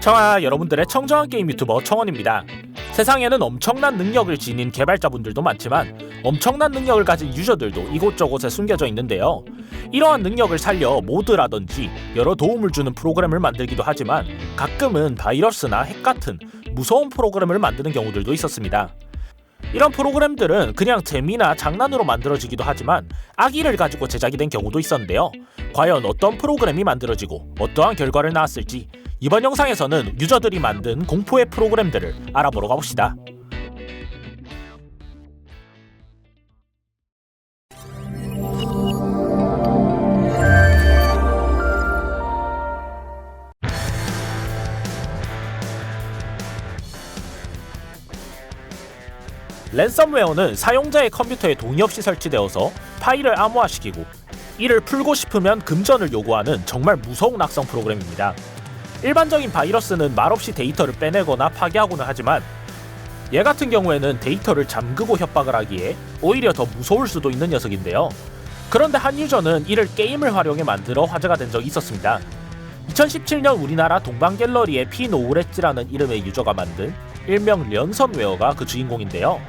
청아 여러분들의 청정한 게임 유튜버 청원입니다. 세상에는 엄청난 능력을 지닌 개발자분들도 많지만 엄청난 능력을 가진 유저들도 이곳저곳에 숨겨져 있는데요. 이러한 능력을 살려 모드라든지 여러 도움을 주는 프로그램을 만들기도 하지만 가끔은 바이러스나 핵 같은 무서운 프로그램을 만드는 경우들도 있었습니다. 이런 프로그램들은 그냥 재미나 장난으로 만들어지기도 하지만 악의를 가지고 제작이 된 경우도 있었는데요. 과연 어떤 프로그램이 만들어지고 어떠한 결과를 낳았을지 이번 영상에서는 유저들이 만든 공포의 프로그램들을 알아보러 가봅시다. 랜섬웨어는 사용자의 컴퓨터에 동의 없이 설치되어서 파일을 암호화시키고 이를 풀고 싶으면 금전을 요구하는 정말 무서운 악성 프로그램입니다. 일반적인 바이러스는 말없이 데이터를 빼내거나 파괴하고는 하지만 얘 같은 경우에는 데이터를 잠그고 협박을 하기에 오히려 더 무서울 수도 있는 녀석인데요. 그런데 한 유저는 이를 게임을 활용해 만들어 화제가 된 적이 있었습니다. 2017년 우리나라 동방갤러리의 피노우레츠라는 이름의 유저가 만든 일명 련섬웨어가 그 주인공인데요.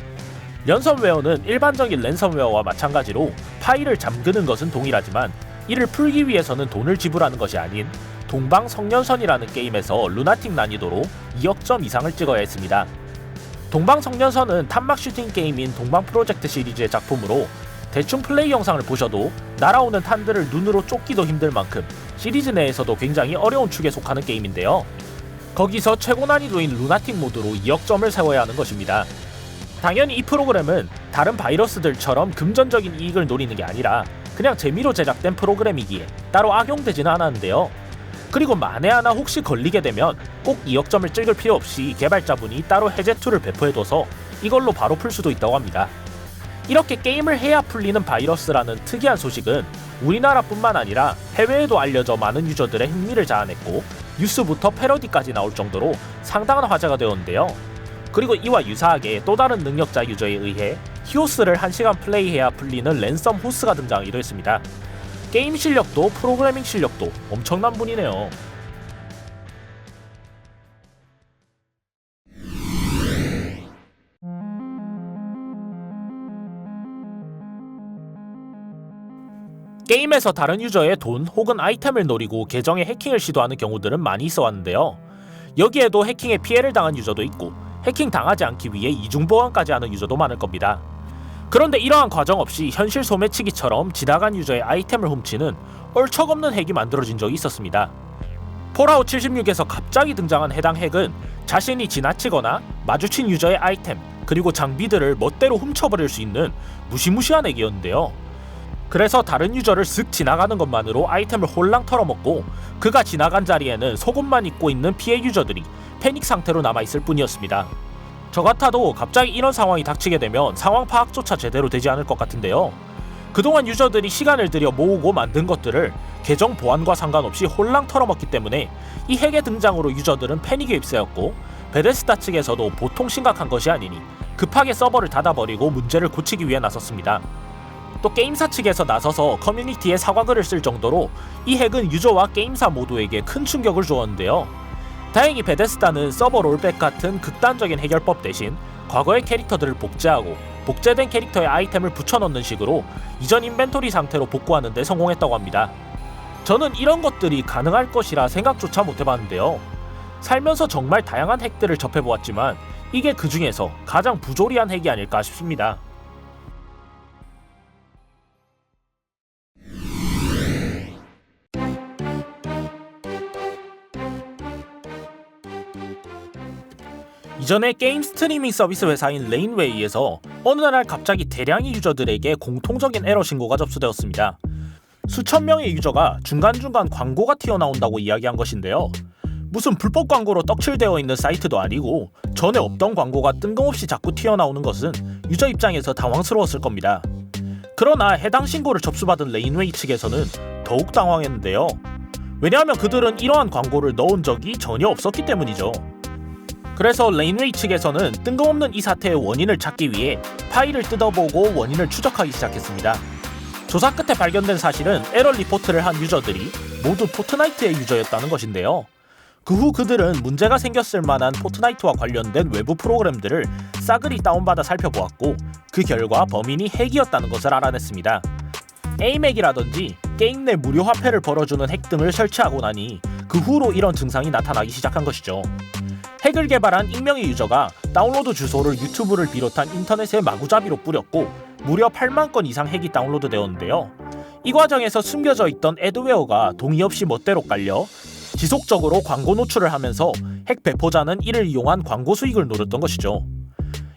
련섬웨어는 일반적인 랜섬웨어와 마찬가지로 파일을 잠그는 것은 동일하지만 이를 풀기 위해서는 돈을 지불하는 것이 아닌 동방 성년선이라는 게임에서 루나틱 난이도로 2억 점 이상을 찍어야 했습니다. 동방 성년선은 탐막 슈팅 게임인 동방 프로젝트 시리즈의 작품으로 대충 플레이 영상을 보셔도 날아오는 탄들을 눈으로 쫓기도 힘들 만큼 시리즈 내에서도 굉장히 어려운 축에 속하는 게임인데요. 거기서 최고 난이도인 루나틱 모드로 2억 점을 세워야 하는 것입니다. 당연히 이 프로그램은 다른 바이러스들처럼 금전적인 이익을 노리는 게 아니라 그냥 재미로 제작된 프로그램이기에 따로 악용되지는 않았는데요. 그리고 만에 하나 혹시 걸리게 되면 꼭 2억 점을 찍을 필요 없이 개발자분이 따로 해제 툴을 배포해둬서 이걸로 바로 풀 수도 있다고 합니다. 이렇게 게임을 해야 풀리는 바이러스라는 특이한 소식은 우리나라뿐만 아니라 해외에도 알려져 많은 유저들의 흥미를 자아냈고 뉴스부터 패러디까지 나올 정도로 상당한 화제가 되었는데요. 그리고 이와 유사하게 또 다른 능력자 유저에 의해 히오스를 1시간 플레이해야 풀리는 랜섬 호스가 등장하기도 했습니다. 게임 실력도 프로그래밍 실력도 엄청난 분이네요. 게임에서 다른 유저의 돈 혹은 아이템을 노리고 계정에 해킹을 시도하는 경우들은 많이 있어 왔는데요. 여기에도 해킹에 피해를 당한 유저도 있고 해킹 당하지 않기 위해 이중 보안까지 하는 유저도 많을 겁니다. 그런데 이러한 과정 없이 현실 소매치기처럼 지나간 유저의 아이템을 훔치는 얼척없는 핵이 만들어진 적이 있었습니다. 폴아웃 76에서 갑자기 등장한 해당 핵은 자신이 지나치거나 마주친 유저의 아이템 그리고 장비들을 멋대로 훔쳐버릴 수 있는 무시무시한 핵이었는데요. 그래서 다른 유저를 쓱 지나가는 것만으로 아이템을 홀랑 털어먹고 그가 지나간 자리에는 속옷만 입고 있는 피해 유저들이 패닉 상태로 남아있을 뿐이었습니다. 저 같아도 갑자기 이런 상황이 닥치게 되면 상황 파악조차 제대로 되지 않을 것 같은데요. 그동안 유저들이 시간을 들여 모으고 만든 것들을 계정 보안과 상관없이 홀랑 털어먹기 때문에 이 핵의 등장으로 유저들은 패닉에 휩싸였고 베데스다 측에서도 보통 심각한 것이 아니니 급하게 서버를 닫아버리고 문제를 고치기 위해 나섰습니다. 또 게임사 측에서 나서서 커뮤니티에 사과글을 쓸 정도로 이 핵은 유저와 게임사 모두에게 큰 충격을 주었는데요. 다행히 베데스다는 서버 롤백 같은 극단적인 해결법 대신 과거의 캐릭터들을 복제하고 복제된 캐릭터의 아이템을 붙여넣는 식으로 이전 인벤토리 상태로 복구하는 데 성공했다고 합니다. 저는 이런 것들이 가능할 것이라 생각조차 못 해봤는데요. 살면서 정말 다양한 핵들을 접해보았지만 이게 그 중에서 가장 부조리한 핵이 아닐까 싶습니다. 이전에 게임 스트리밍 서비스 회사인 레인웨이에서 어느 날 갑자기 대량의 유저들에게 공통적인 에러 신고가 접수되었습니다. 수천 명의 유저가 중간중간 광고가 튀어나온다고 이야기한 것인데요. 무슨 불법 광고로 떡칠되어 있는 사이트도 아니고 전에 없던 광고가 뜬금없이 자꾸 튀어나오는 것은 유저 입장에서 당황스러웠을 겁니다. 그러나 해당 신고를 접수받은 레인웨이 측에서는 더욱 당황했는데요. 왜냐하면 그들은 이러한 광고를 넣은 적이 전혀 없었기 때문이죠. 그래서 레인웨이 측에서는 뜬금없는 이 사태의 원인을 찾기 위해 파일을 뜯어보고 원인을 추적하기 시작했습니다. 조사 끝에 발견된 사실은 에러 리포트를 한 유저들이 모두 포트나이트의 유저였다는 것인데요. 그 후 그들은 문제가 생겼을 만한 포트나이트와 관련된 외부 프로그램들을 싸그리 다운받아 살펴보았고 그 결과 범인이 핵이었다는 것을 알아냈습니다. 에이맥이라든지 게임 내 무료 화폐를 벌어주는 핵 등을 설치하고 나니 그 후로 이런 증상이 나타나기 시작한 것이죠. 핵을 개발한 익명의 유저가 다운로드 주소를 유튜브를 비롯한 인터넷에 마구잡이로 뿌렸고 무려 8만 건 이상 핵이 다운로드 되었는데요. 이 과정에서 숨겨져 있던 애드웨어가 동의 없이 멋대로 깔려 지속적으로 광고 노출을 하면서 핵 배포자는 이를 이용한 광고 수익을 노렸던 것이죠.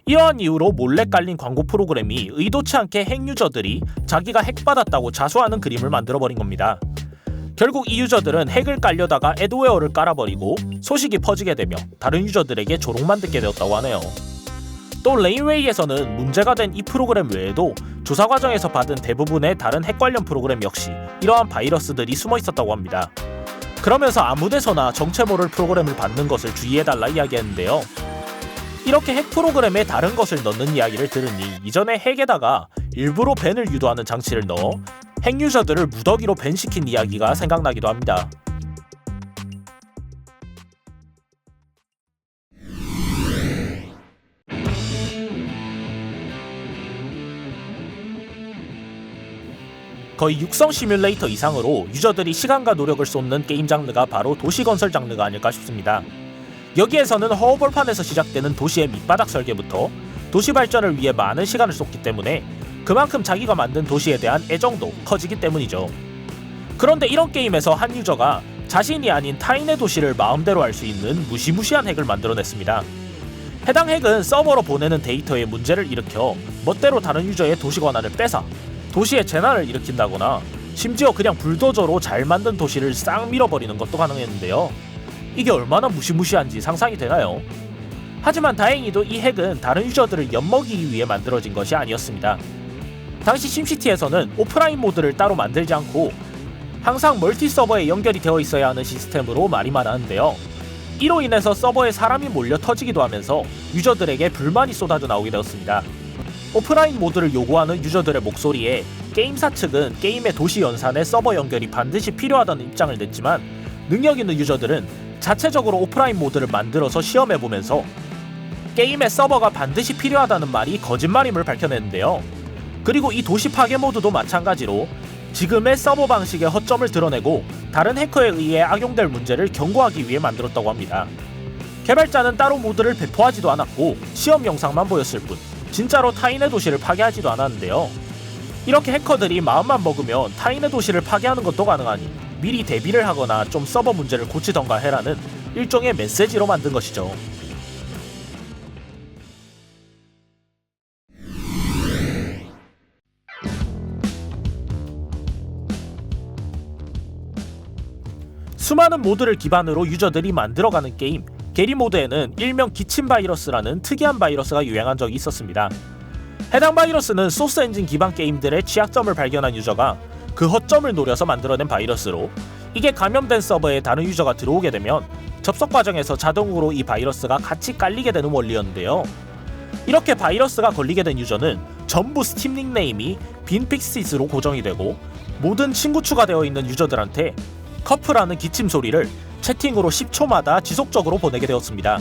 이러한 이유로 몰래 깔린 광고 프로그램이 의도치 않게 핵 유저들이 자기가 핵 받았다고 자수하는 그림을 만들어 버린 겁니다. 결국 이 유저들은 핵을 깔려다가 애드웨어를 깔아버리고 소식이 퍼지게 되며 다른 유저들에게 조롱만 듣게 되었다고 하네요. 또 레인웨이에서는 문제가 된 이 프로그램 외에도 조사 과정에서 받은 대부분의 다른 핵 관련 프로그램 역시 이러한 바이러스들이 숨어 있었다고 합니다. 그러면서 아무데서나 정체 모를 프로그램을 받는 것을 주의해달라 이야기했는데요. 이렇게 핵 프로그램에 다른 것을 넣는 이야기를 들으니 이전에 핵에다가 일부러 밴을 유도하는 장치를 넣어 핵 유저들을 무더기로 밴시킨 이야기가 생각나기도 합니다. 거의 육성 시뮬레이터 이상으로 유저들이 시간과 노력을 쏟는 게임 장르가 바로 도시 건설 장르가 아닐까 싶습니다. 여기에서는 허허벌판에서 시작되는 도시의 밑바닥 설계부터 도시 발전을 위해 많은 시간을 쏟기 때문에 그만큼 자기가 만든 도시에 대한 애정도 커지기 때문이죠. 그런데 이런 게임에서 한 유저가 자신이 아닌 타인의 도시를 마음대로 할 수 있는 무시무시한 핵을 만들어냈습니다. 해당 핵은 서버로 보내는 데이터에 문제를 일으켜 멋대로 다른 유저의 도시 권한을 뺏어 도시에 재난을 일으킨다거나 심지어 그냥 불도저로 잘 만든 도시를 싹 밀어버리는 것도 가능했는데요. 이게 얼마나 무시무시한지 상상이 되나요? 하지만 다행히도 이 핵은 다른 유저들을 엿먹이기 위해 만들어진 것이 아니었습니다. 당시 심시티에서는 오프라인 모드를 따로 만들지 않고 항상 멀티 서버에 연결이 되어 있어야 하는 시스템으로 말이 많았는데요. 이로 인해서 서버에 사람이 몰려 터지기도 하면서 유저들에게 불만이 쏟아져 나오게 되었습니다. 오프라인 모드를 요구하는 유저들의 목소리에 게임사 측은 게임의 도시 연산에 서버 연결이 반드시 필요하다는 입장을 냈지만 능력 있는 유저들은 자체적으로 오프라인 모드를 만들어서 시험해보면서 게임의 서버가 반드시 필요하다는 말이 거짓말임을 밝혀냈는데요. 그리고 이 도시 파괴 모드도 마찬가지로 지금의 서버 방식의 허점을 드러내고 다른 해커에 의해 악용될 문제를 경고하기 위해 만들었다고 합니다. 개발자는 따로 모드를 배포하지도 않았고 시험 영상만 보였을 뿐 진짜로 타인의 도시를 파괴하지도 않았는데요. 이렇게 해커들이 마음만 먹으면 타인의 도시를 파괴하는 것도 가능하니 미리 대비를 하거나 좀 서버 문제를 고치던가 해라는 일종의 메시지로 만든 것이죠. 수많은 모드를 기반으로 유저들이 만들어가는 게임 게리 모드에는 일명 기침 바이러스라는 특이한 바이러스가 유행한 적이 있었습니다. 해당 바이러스는 소스 엔진 기반 게임들의 취약점을 발견한 유저가 그 허점을 노려서 만들어낸 바이러스로 이게 감염된 서버에 다른 유저가 들어오게 되면 접속 과정에서 자동으로 이 바이러스가 같이 깔리게 되는 원리였는데요. 이렇게 바이러스가 걸리게 된 유저는 전부 스팀 닉네임이 빈픽시스로 고정이 되고 모든 친구 추가되어 있는 유저들한테 커프라는 기침 소리를 채팅으로 10초마다 지속적으로 보내게 되었습니다.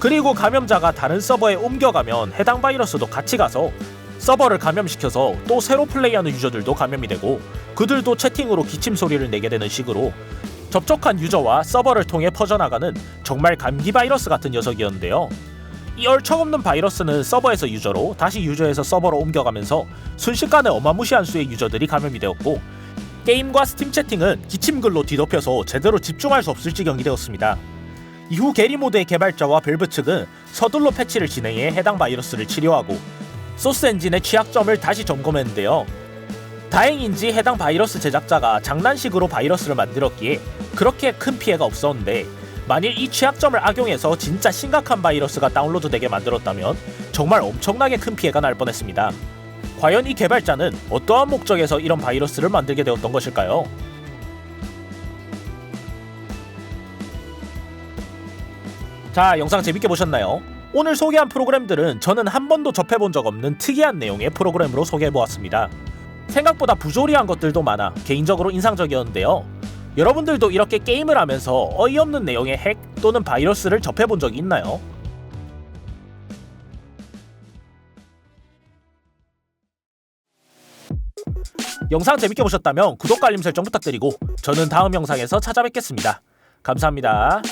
그리고 감염자가 다른 서버에 옮겨가면 해당 바이러스도 같이 가서 서버를 감염시켜서 또 새로 플레이하는 유저들도 감염이 되고 그들도 채팅으로 기침 소리를 내게 되는 식으로 접촉한 유저와 서버를 통해 퍼져나가는 정말 감기 바이러스 같은 녀석이었는데요. 이 얼척없는 바이러스는 서버에서 유저로 다시 유저에서 서버로 옮겨가면서 순식간에 어마무시한 수의 유저들이 감염이 되었고 게임과 스팀 채팅은 기침글로 뒤덮여서 제대로 집중할 수 없을 지경이 되었습니다. 이후 게리 모드의 개발자와 벨브 측은 서둘러 패치를 진행해 해당 바이러스를 치료하고 소스 엔진의 취약점을 다시 점검했는데요. 다행인지 해당 바이러스 제작자가 장난식으로 바이러스를 만들었기에 그렇게 큰 피해가 없었는데 만일 이 취약점을 악용해서 진짜 심각한 바이러스가 다운로드되게 만들었다면 정말 엄청나게 큰 피해가 날 뻔했습니다. 과연 이 개발자는 어떠한 목적에서 이런 바이러스를 만들게 되었던 것일까요? 자, 영상 재밌게 보셨나요? 오늘 소개한 프로그램들은 저는 한 번도 접해본 적 없는 특이한 내용의 프로그램으로 소개해보았습니다. 생각보다 부조리한 것들도 많아 개인적으로 인상적이었는데요. 여러분들도 이렇게 게임을 하면서 어이없는 내용의 핵 또는 바이러스를 접해본 적이 있나요? 영상 재밌게 보셨다면 구독과 알림 설정 부탁드리고 저는 다음 영상에서 찾아뵙겠습니다. 감사합니다.